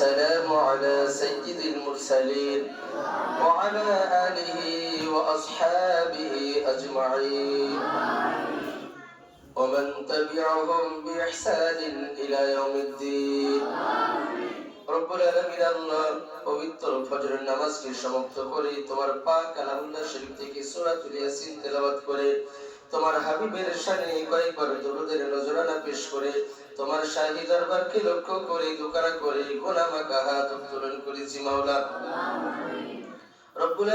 والسلام على سيد المرسلين وعلى آله وأصحابه أجمعين ومن تبعهم بإحسان إلى يوم الدين রব্বুল আলামিন আল্লাহ পবিত্র ফজরের নামাজকে সমাপ্ত করে তোমার পাক কালামুল্লাহ শরীফ থেকে সূরাতুল ইয়াসিন তেলাওয়াত করে তোমার হাবিবের শানে কয়েকবার দরুদের নজরানা পেশ করে, তোমার শাহী দরবারকে লক্ষ্য করে, দোকানা করে গোলামাকা হাত উত্তোলন করেছি মাওলা। রব্বুল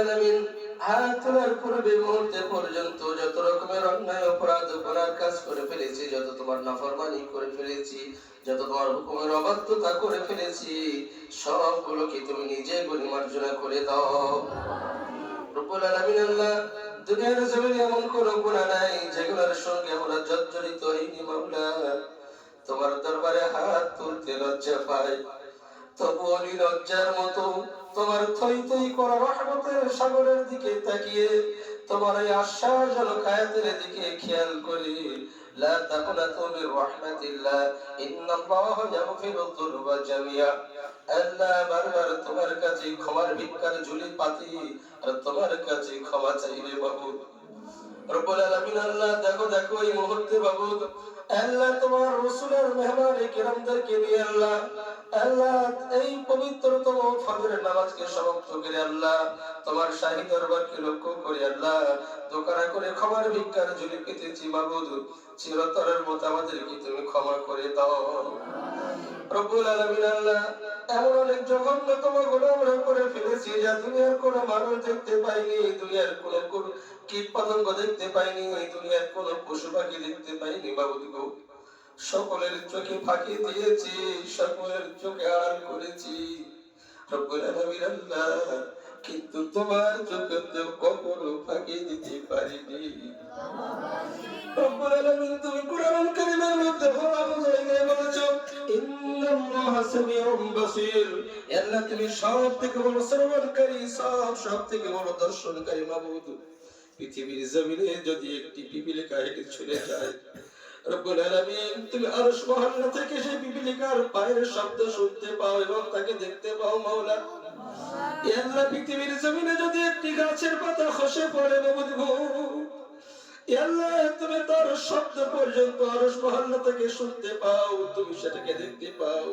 পূর্বে মুহূর্তে পর্যন্ত যত রকমের অন্যায়, অপরাধ, গুনার কাজ করে ফেলেছি, যত তোমার নাফরমানি করে ফেলেছি, যত তোমার হুকুমের অবাধ্যতা করে ফেলেছি, সবগুলোকে তুমি নিজে গরিমার্জনা করে দাও। আল্লাহ, দুনিয়ার জমিনে এমন কোন নাই যেগুলোর সঙ্গে আমরা জর্জরিত হইনি তোমার দরবারে হাত তুলতে লজ্জা পাই তবু অলি লজ্জার মতো তোমার থই থই করা রহমতের সাগরের দিকে তাকিয়ে তোমার এই আশ্বাসজনক আয়াতের দিকে খেয়াল করি। লা তাকুনাতু মির রাহমাতিল্লাহ ইন্নাল্লাহা ইয়াগফিরু যুনুবা জামিয়া আল্লাহ বারবার তোমার কাছে ক্ষমার ভিক্ষার ঝুলি পাতি, আর তোমার কাছে ক্ষমা চাইলে বাবু। রব্বুল আলামিন আল্লাহ, দেখো দেখো এই মুহূর্তে বাবু আল্লাহ তোমার রসুলের মেহমান কিরামদেরকে নিয়ে আল্লাহ আল্লাহ এই পবিত্রতম ফজরের নামাজকে সমাপ্ত করে আল্লাহ, তোমার দরবারকে লক্ষ্য করে আল্লাহ, দোকানা করে ক্ষমার ভিক্ষার ঝুলি পেতেছি চিরতরের মতো আমাদেরকে তুমি ক্ষমা করে দাও। রব্বুল আলামিন আল্লাহ এমন অনেক জঘন্যতম গুনাহ আমরা করে ফেলেছি যা দুনিয়ার কোনো মানুষ দেখতে পাইনি দুনিয়ার কোনো কোনো কীট পতঙ্গ দেখতে পাইনি দুনিয়ার কোনো পশু পাখি দেখতে পাইনি বাবুদ গো সকলের চোখে ফাঁকি দিয়েছি, সকলের চোখে আড়াল করেছি। কিন্তু তোমার চোখে তো কখনো ফাঁকি দিতে পারিনি। তুমি কোরআন কারীমের মধ্যে বলেছ যদি একটি পিপিলিকা হেঁটে চলে যায় তুমি আরশ মহল্লা থেকে সেই পিপিলিকার পায়ের শব্দ শুনতে পাও এবং তাকে দেখতে পাও, মাওলা। পৃথিবীর জমিনে যদি একটি গাছের পাতা খসে পড়ে, মাবুদ আল্লাহ তুমি তার শব্দ পর্যন্ত আরশ মহল্লা শুনতে পাও, তুমি সেটাকে দেখতে পাও।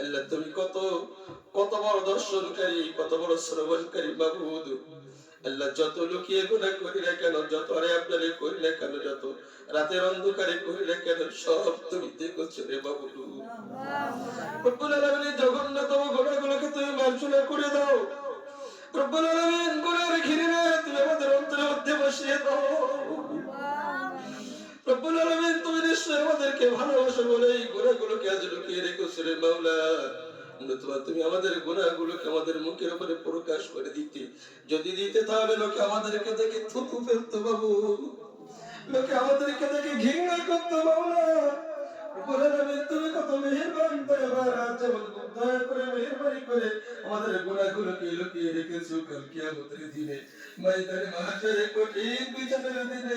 আল্লাহ তুমি কত কত বড় দর্শনকারী, কত বড় শ্রবণকারী মাবুদ আল্লাহ যত লুকিয়ে গুণা করি কেন, যত আরে আপনারে করি কেন, যত রাতের অন্ধকারে করি কেন, সব তুমি দেখছ রে বাবু রব্বুল আলামিন জঘন্যতম গুণাগুলোকে তুমি মার্জনা করে দাও। রব্বুল আলামিন গুনার ঘিরে তুমি আমাদের অন্তরের মধ্যে বসিয়ে দাও। নিশ্চয় ভালোবাসো বলে এই গুণাগুলোকে আজ লুকিয়ে রেখেছো রে মাওলা। তুমি আমাদের গুণাগুলোকে আমাদের মুখের উপরে প্রকাশ করে দিতে। যদি দিতে তাহলে লোকে আমাদেরকে দেখে থুতু ফেলতো বাবু। লোকে আমাদেরকে দেখে ঘৃণা করতো রব্বুল আলামিন তুমি কত আমাদের গুণাগুলোকে লুকিয়ে রেখেছো কাল কিয়ামতের দিনে। ময়দানে মাহশারে কঠিন বিচারের দিনে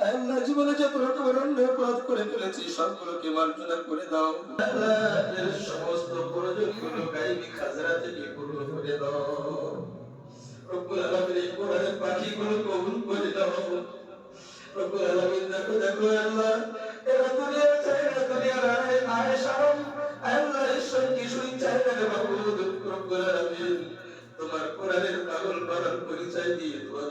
আল্লাহ জীবনে যত রকমের অন্যায় করে ফেলেছি, সবগুলোকে মার্জনা করে দাও। সমস্ত প্রয়োজনগুলো গাইবি খাজরা থেকে পূর্ণ করে দাও। দুনিয়া চাই না তোমার কোরআনের পাগল পাগল পরিচয় দিয়ে তোমার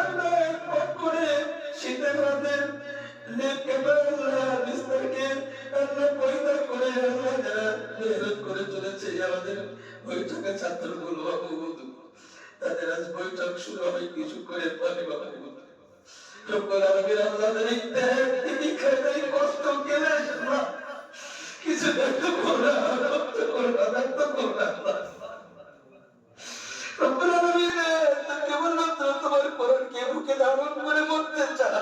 তাদের আজ বৈঠক শুরু হয় কিছু করে পানি বাবু রব্বুল আলামিন আল্লাহদের এই ত্যাগ তিতিক্ষার এই কষ্ট আল্লাহ কিছু দেখতে করো ব্যক্ত করো আল্লাহ রব্বুল আলামিন তো কেবলমাত্র তোমার কোরআনকে বুকে ধারণ করে মরতে চায়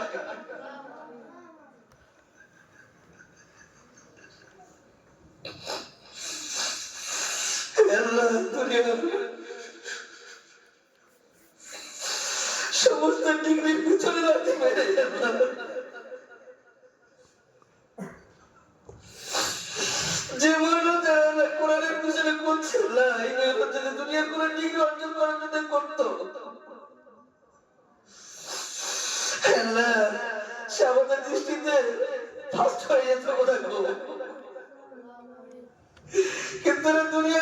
আল্লাহ দুনিয়ার সমস্ত ডিগ্রির পিছনে লাথি মেরে যে মহিলা যারা কোরআনের পিছনে করছে না এই মহিলা দুনিয়ার কোন ডিগ্রি অর্জন করার জন্য করতো। সে আমাদের দৃষ্টিতে ফার্স্ট হয়ে যেত বোধহয়। কিন্তু দুনিয়া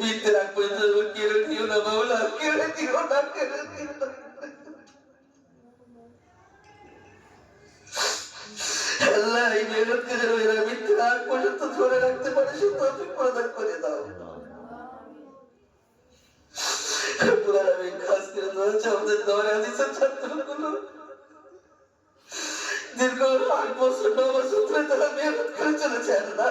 মৃত্যুর আগ পর্যন্ত কেড়ে দিও না মাওলা কেড়ে দিও না কেড়ে দিও না আল্লাহ এই মেহনতকে যেন এরা মৃত্যুর পর্যন্ত ধরে রাখতে পারে সে তৌফিক প্রদান করে দাও আমাদের দৌড়ে হাদিসের ছাত্রগুলো দীর্ঘ আট বছর, ন বছর ধরে তারা মেহনত করে চলেছে আল্লাহ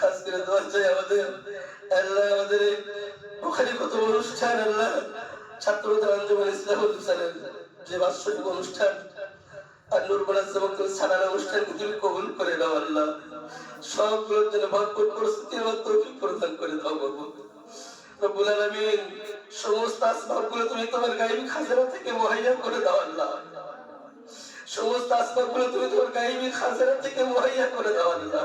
খাস করে দোয়া চাই আমাদের আল্লাহ আমাদের বুখারি কত অনুষ্ঠান, আল্লাহ ছাত্রদের আঞ্জুমান ইসলামুল হুসানের যে বাৎসরিক অনুষ্ঠান, আর তুমি কবুল করে দাও আল্লাহ। সবগুলোর জন্য ভরপুর পরিস্থিতি এবং তৌফিক প্রদান করে দাও বাবু। রব্বুল আলামিন সমস্ত আসবাবগুলো তুমি তোমার গাইবী খাজানা থেকে মুহাইয়া করে দাও আল্লাহ। সমস্ত আসবাবগুলো তুমি তোমার গাইবী খাজানা থেকে মুহাইয়া করে দাও আল্লাহ।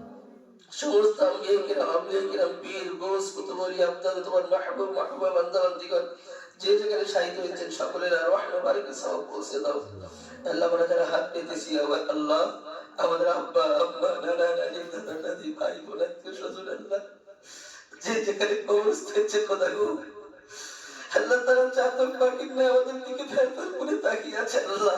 সমস্ত তোমার মাহবুব, মাহবুবা বান্দা যে যেখানে শাহিদ হয়েছেন সকলের আর রহমত বারিকে সওয়াব পৌঁছে দাও। আল্লাহ আমরা যারা হাত পেতেছি আবার আল্লাহ, আমাদের আব্বা আব্বা নানা, নানি, দাদা, দাদি, ভাই, বোন, আত্মীয় স্বজন, আল্লাহ, যে যেখানে কবরস্থ হচ্ছে খোদা গো আল্লাহ তারা চাতক বাকি না আমাদের দিকে ফের ফের করে তাকিয়ে আছে, আল্লাহ।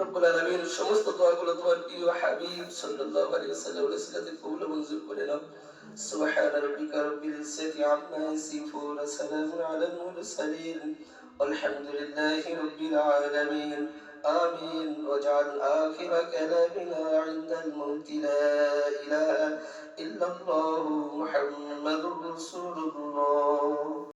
রব্বুল আলামিন সমস্ত দোয়াগুলো তোমার প্রিয় হাবিব সাল্লাল্লাহু আলাইহি ওয়াসাল্লামের উসিলাতে কবুল ও মঞ্জুর করে নাও سبحان ربك رب العزة عما يصفون سلام على المرسلين والحمد لله رب العالمين آمين واجعل آخر كلامنا عند الموت لا إله إلا الله محمد رسول الله